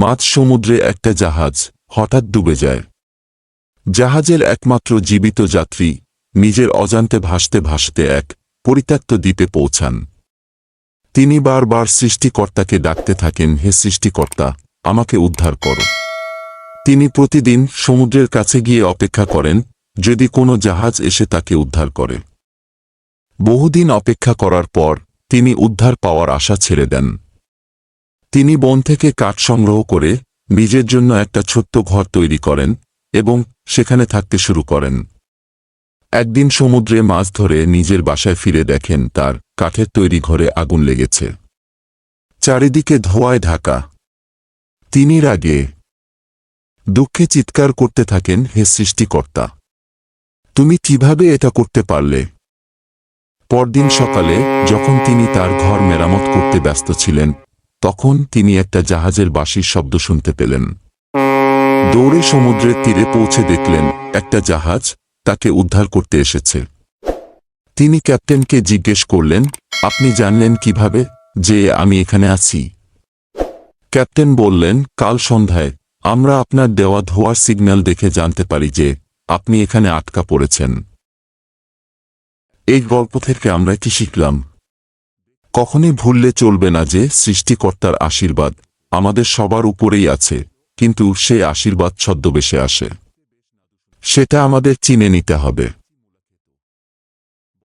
মাঝ সমুদ্রে একটা জাহাজ হঠাৎ ডুবে যায়। জাহাজের একমাত্র জীবিত যাত্রী নিজের অজান্তে ভাসতে ভাসতে এক পরিত্যক্ত দ্বীপে পৌঁছান। তিনি বারবার সৃষ্টিকর্তাকে ডাকতে থাকেন, হে সৃষ্টিকর্তা, আমাকে উদ্ধার করো। তিনি প্রতিদিন সমুদ্রের কাছে গিয়ে অপেক্ষা করেন, যদি কোনো জাহাজ এসে তাকে উদ্ধার করে। বহুদিন অপেক্ষা করার পর তিনি উদ্ধার পাওয়ার আশা ছেড়ে দেন। তিনি বন থেকে কাঠ সংগ্রহ করে নিজের জন্য একটা ছোট্ট ঘর তৈরি করেন এবং সেখানে থাকতে শুরু করেন। একদিন সমুদ্রে মাছ ধরে নিজের বাসায় ফিরে দেখেন তার কাঠের তৈরি ঘরে আগুন লেগেছে। চারিদিকে ধোয়ায় ঢাকা। তিনি রাগে, দুঃখে চিৎকার করতে থাকেন হে সৃষ্টিকর্তা, তুমি কীভাবে এটা করতে পারলে? পরদিন সকালে যখন তিনি তার ঘর মেরামত করতে ব্যস্ত ছিলেন তখন তিনি একটা জাহাজের বাঁশির শব্দ শুনতে পেলেন। দৌড়ে সমুদ্রের তীরে পৌঁছে দেখলেন, একটা জাহাজ তাকে উদ্ধার করতে এসেছে। তিনি ক্যাপ্টেনকে জিজ্ঞেস করলেন, আপনি জানলেন কীভাবে যে আমি এখানে আছি? ক্যাপ্টেন বললেন, কাল সন্ধ্যায়, আমরা আপনার দেওয়া ধোয়ার সিগন্যাল দেখে জানতে পারি যে আপনি এখানে আটকা পড়েছেন। এই গল্প থেকে আমরা কি শিখলাম? কখনই ভুললে চলবে না যে, সৃষ্টিকর্তার আশীর্বাদ আমাদের সবার উপরেই আছে, কিন্তু সে আশীর্বাদ ছদ্মবেশে আসে। সেটা আমাদের চিনে নিতে হবে।